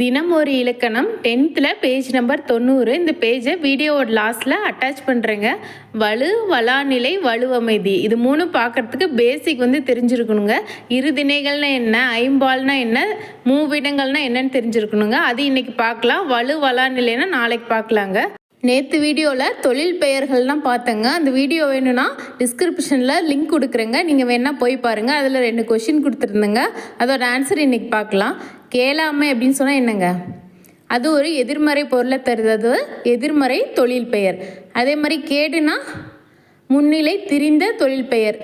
தினம் ஒரு இலக்கணம். டென்த்தில் பேஜ் நம்பர் தொண்ணூறு. இந்த பேஜை வீடியோவோட லாஸ்ட்டில் அட்டாச் பண்ணுறேங்க வலு வலாநிலை வலுவமைதி. இது மூணு பார்க்கறதுக்கு பேசிக் வந்து தெரிஞ்சிருக்கணுங்க. இரு திணைகள்னா என்ன? ஐம்பால்னா என்ன? மூவிடங்கள்னா என்னன்னு தெரிஞ்சிருக்கணுங்க. அது இன்னைக்கு பார்க்கலாம் வலு வலாநிலைன்னா நாளைக்கு பார்க்கலாங்க நேற்று வீடியோவில் தொழில் பெயர்கள்லாம் பார்த்தேங்க. அந்த வீடியோ வேணும்னா டிஸ்கிரிப்ஷனில் லிங்க் கொடுக்குறேங்க. நீங்கள் வேணால் போய் பாருங்கள் அதில் ரெண்டு கொஷின் கொடுத்துருந்தேங்க. அதோட ஆன்சர் இன்றைக்கி பார்க்கலாம் கேளாமை அப்படின்னு சொன்னால் என்னங்க? அது ஒரு எதிர்மறை பொருளை தருது. அது எதிர்மறை தொழில் பெயர். அதே மாதிரி கேடுனா முன்னிலை திரிந்த தொழில் பெயர்.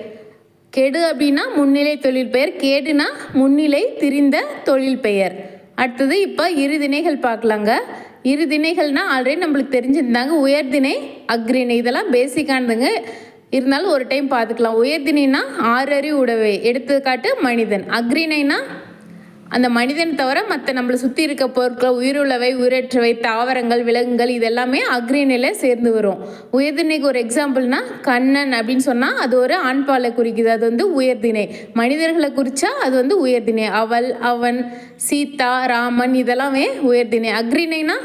கெடு அப்படின்னா முன்னிலை தொழில் பெயர். கேடுனா முன்னிலை திரிந்த தொழில் பெயர். அடுத்தது இப்போ இரு திணைகள் பார்க்கலாங்க. இரு திணைகள்னால் ஆல்ரெடி நம்மளுக்கு தெரிஞ்சிருந்தாங்க. உயர்திணை அக்ரிணை இதெல்லாம் பேசிக்கானதுங்க இருந்தாலும் ஒரு டைம் பார்த்துக்கலாம். உயர்திணைனா ஆறறி உடவை. எடுத்துக்காட்டு மனிதன். அக்ரிணைனா அந்த மனிதன் தவிர மற்ற நம்மளை சுற்றி இருக்க பொருட்கள் உயிருள்ளவை உயிரற்றவை தாவரங்கள் விலங்குகள் இதெல்லாமே அக்ரிணையில் சேர்ந்து வரும். உயர்திணைக்கு ஒரு எக்ஸாம்பிள்னா கண்ணன் அப்படின்னு சொன்னால் அது ஒரு ஆண்பாலை குறிக்குது. அது வந்து உயர்திணை. மனிதர்களை குறித்தா அது வந்து உயர்திணை. அவள் அவன் சீதா ராமன் இதெல்லாமே உயர்திணை. அக்ரிணைனா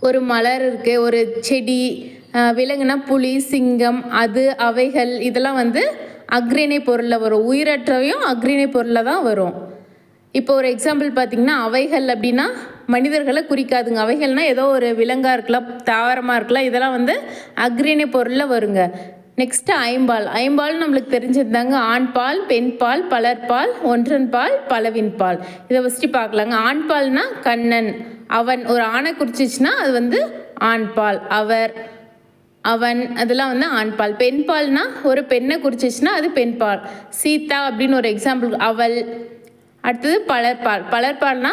ஒரு மலர் இருக்குது ஒரு செடி விலங்குனா புலி சிங்கம் அது அவைகள் இதெல்லாம் வந்து அக்ரிணை பொருளில் வரும். உயிரற்றவையும் அக்ரிணை பொருளில் தான் வரும். இப்போ ஒரு எக்ஸாம்பிள் பார்த்தீங்கன்னா அவைகள் அப்படின்னா மனிதர்களை குறிக்காதுங்க. அவைகள்னா ஏதோ ஒரு விலங்காக இருக்கலாம் தாவரமாக இருக்கலாம் இதெல்லாம் வந்து அக்ரிணை பொருளில் வருங்க. நெக்ஸ்ட்டு ஐம்பால். ஐம்பால் நம்மளுக்கு தெரிஞ்சிருந்தாங்க ஆண்பால் பெண்பால் பலர்பால் ஒன்றன் பால் பலவின் பால் இதை ஃபஸ்ட்டு பார்க்கலாங்க. ஆண்பால்னா கண்ணன் அவன். ஒரு ஆணை குறிச்சிச்சுன்னா அது வந்து ஆண்பால் அவர் அவன். அதெல்லாம் வந்து ஆண்பால். பெண்பால்னா ஒரு பெண்ணை குறிச்சிச்சுன்னா அது பெண்பால். சீதா அப்படின்னு ஒரு எக்ஸாம்பிள் அவள் அடுத்தது பலர்பால் பலர்பால்னா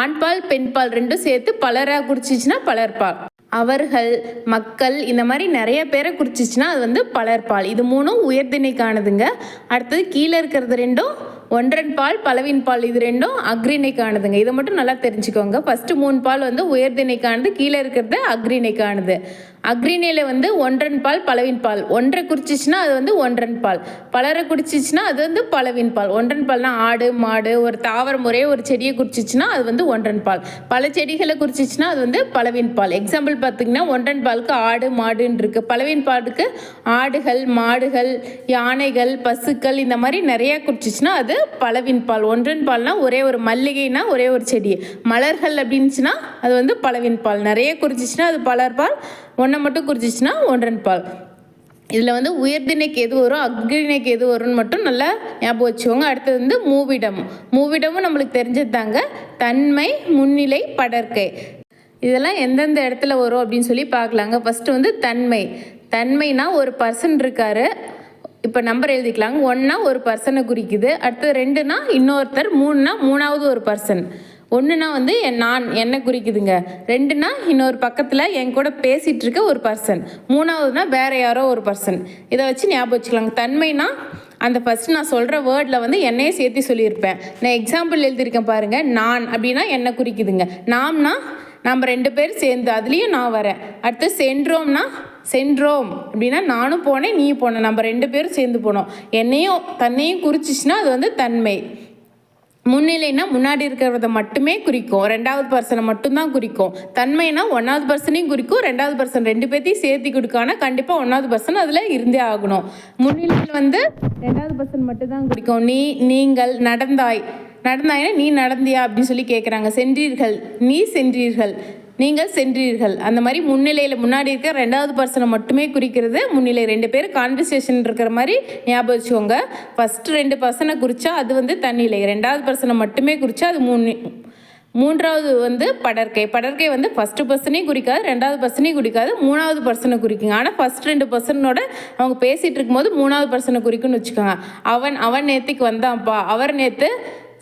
ஆண்பால் பெண்பால் ரெண்டும் சேர்த்து பலராக குறிச்சிச்சுன்னா பலர்பால் அவர்கள் மக்கள் இந்த மாதிரி நிறைய பேரை குறிச்சிச்சுன்னா அது வந்து பலர்பால் இது மூணும் உயர்திணைக்கானதுங்க அடுத்தது கீழே இருக்கிறது ரெண்டும் ஒன்றன் பால் பலவின் பால். இது ரெண்டும் அக்ரிணைக்கானதுங்க இதை மட்டும் நல்லா தெரிஞ்சுக்கோங்க. ஃபஸ்ட்டு மூணு பால் வந்து உயர்திணைக்கானது கீழே இருக்கிறது அக்ரிணைக்கானது அக்ரினியில் வந்து ஒன்றன் பால் பலவின் பால். ஒன்றை குறிச்சிச்சுன்னா அது வந்து ஒன்றன் பால். பலரை குறிச்சிச்சுன்னா அது வந்து பலவின் பால். ஒன்றன் பால்னா ஆடு மாடு ஒரு தாவரம் ஒரே ஒரு செடியை குறிச்சிச்சுன்னா அது வந்து ஒன்றன் பால். பல செடிகளை குறிச்சிச்சுன்னா அது வந்து பலவின் பால். எக்ஸாம்பிள் பார்த்தீங்கன்னா ஒன்றன் பாலுக்கு ஆடு மாடுன்னு இருக்கு. பலவின் பாலுக்கு ஆடுகள் மாடுகள் யானைகள் பசுக்கள் இந்த மாதிரி நிறையா குறிச்சிச்சுன்னா அது பலவின் பால். ஒன்றன் பால்னா ஒரே ஒரு மல்லிகைனா ஒரே ஒரு செடி. மலர்கள் அப்படின்னுச்சுன்னா அது வந்து பலவின் பால். நிறைய குறிச்சிச்சுன்னா அது பலர் பால். ஒன்றை மட்டும் குறிச்சிச்சுன்னா ஒன்றன் பால். இதில் வந்து உயர்திணைக்கு எது வரும் அக்ரிணைக்கு எது வரும்னு மட்டும் நல்லா ஞாபகம் வச்சுக்கோங்க. அடுத்தது வந்து மூவிடம். மூவிடமும் நம்மளுக்கு தெரிஞ்சது தாங்க. தன்மை முன்னிலை படற்கை. இதெல்லாம் எந்தெந்த இடத்துல வரும் அப்படின்னு சொல்லி பார்க்கலாங்க. ஃபஸ்ட்டு வந்து தன்மை. தன்மைனா ஒரு பர்சன் இருக்காரு. இப்போ நம்பர் எழுதிக்கலாங்க. ஒன்னா ஒரு பர்சனை குறிக்குது. அடுத்தது ரெண்டுனா இன்னொருத்தர். மூணுனா மூணாவது ஒரு பர்சன் ஒன்றுனா வந்து என் நான் என்னை குறிக்குதுங்க. ரெண்டுனா இன்னொரு பக்கத்தில் என் கூட பேசிகிட்டு இருக்க ஒரு பர்சன் மூணாவதுனா வேறு யாரோ ஒரு பர்சன் இதை வச்சு ஞாபகம் வச்சுக்கலாங்க. தன்மைனா அந்த ஃபஸ்ட்டு நான் சொல்கிற வேர்டில் வந்து என்னையே சேர்த்து சொல்லியிருப்பேன். நான் எக்ஸாம்பிள் எழுதியிருக்கேன் பாருங்கள் நான் அப்படின்னா என்னை குறிக்குதுங்க. நாம்னா நம்ம ரெண்டு பேர் சேர்ந்து அதுலேயும் நான் வரேன். அடுத்து சென்றோம்னா சென்றோம். அப்படின்னா நானும் போனேன் நீயும் போனேன் நம்ம ரெண்டு பேரும் சேர்ந்து போனோம். என்னையும் தன்னையும் குறிச்சிச்சுன்னா அது வந்து தன்மை. முன்னிலைனா முன்னாடி இருக்கிறத மட்டுமே குறிக்கும். ரெண்டாவது பர்சனை மட்டும்தான் குறிக்கும். தன்மைனா ஒன்றாவது பர்சனையும் குறிக்கும். ரெண்டாவது பர்சன் ரெண்டு பேர்த்தையும் சேர்த்து கொடுக்கானா கண்டிப்பாக ஒன்றாவது பர்சன் அதில் இருந்தே ஆகணும். முன்னிலையில் வந்து ரெண்டாவது பர்சன் மட்டும்தான் குறிக்கும். நீ நீங்கள் நடந்தாய். நடந்தாயினா நீ நடந்தியா அப்படின்னு சொல்லி கேட்குறாங்க சென்றீர்கள். நீ சென்றீர்கள். நீங்கள் சென்றீர்கள். அந்த மாதிரி முன்னிலையில் முன்னாடி இருக்க ரெண்டாவது பர்சனை மட்டுமே குறிக்கிறது. முன்னிலை ரெண்டு பேர் கான்வர்சேஷன் இருக்கிற மாதிரி ஞாபகம் வச்சுக்கோங்க. ஃபஸ்ட்டு ரெண்டு பர்சனை குறித்தா அது வந்து தன்னிலை. ரெண்டாவது பர்சனை மட்டுமே குறித்தா அது மூணு மூன்றாவது வந்து படற்கை. படற்கை வந்து ஃபஸ்ட்டு பர்சனையும் குறிக்காது ரெண்டாவது பர்சனையும் குறிக்காது மூணாவது பர்சனை குறிக்குங்க. ஆனால் ஃபஸ்ட் ரெண்டு பர்சனோட அவங்க பேசிகிட்டு இருக்கும்போது மூணாவது பர்சனை குறிக்குன்னு வச்சுக்கோங்க. அவன் அவன் நேற்றுக்கு வந்தான்ப்பா. அவர் நேற்று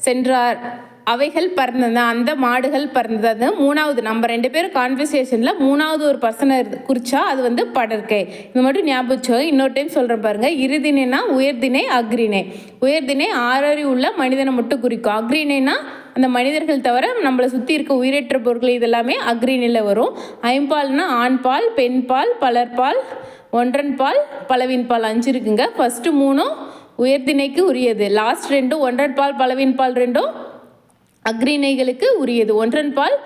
சென்றார். அவைகள் பறந்தது அந்த மாடுகள் பறந்தது. மூணாவது நம்ம ரெண்டு பேரும் கான்வர்சேஷனில் மூணாவது ஒரு பர்சனை குறிச்சா அது வந்து படற்கை. இது மட்டும் ஞாபகம் இன்னொரு டைம் சொல்கிறேன் பாருங்கள் இருதினைனா உயர்தினை அக்ரிணை உயர்திணை ஆறறி உள்ள மனிதனை மட்டும் குறிக்கும். அக்ரிணைனா அந்த மனிதர்கள் தவிர நம்மளை சுற்றி இருக்க உயிரற்ற பொருட்கள் இதெல்லாமே அக்ரிணையில் வரும். ஐம்பால்னா ஆண்பால் பெண்பால் பலர்பால் ஒன்றன் பால் பலவின் பால் அஞ்சு இருக்குங்க. ஃபஸ்ட்டு மூணும் உயர்திணைக்கு உரியது. லாஸ்ட் ரெண்டும் ஒன்றன் பால் பலவின் பால் ரெண்டும் அக்ரிணைகளுக்கு உரியது. ஒன்றன் பால்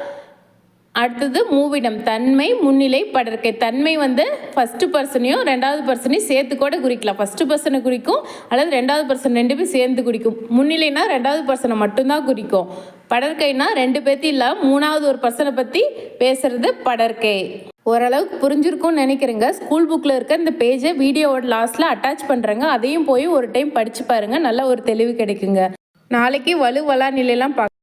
அடுத்தது மூவிடம். தன்மை முன்னிலை படற்கை தன்மை வந்து ஃபஸ்ட்டு பர்சனையும் ரெண்டாவது பர்சனையும் சேர்த்து கூட குறிக்கலாம். ஃபஸ்ட்டு பர்சனை குறிக்கும் அல்லது ரெண்டாவது பர்சன் ரெண்டு பேரும் சேர்ந்து குறிக்கும். முன்னிலைனா ரெண்டாவது பர்சனை மட்டும்தான் குறிக்கும். படற்கைனா ரெண்டு பேர்த்தையும் இல்லை மூணாவது ஒரு பர்சனை பற்றி பேசுறது படற்கை. ஓரளவுக்கு புரிஞ்சிருக்கும்னு நினைக்கிறேங்க. ஸ்கூல் புக்கில் இருக்க இந்த பேஜை வீடியோவோட லாஸ்ட்டில் அட்டாச் பண்ணுறேங்க அதையும் போய் ஒரு டைம் படித்து பாருங்கள் நல்ல ஒரு தெளிவு கிடைக்குங்க. நாளைக்கு வலுவலா நிலையெல்லாம் பார்க்க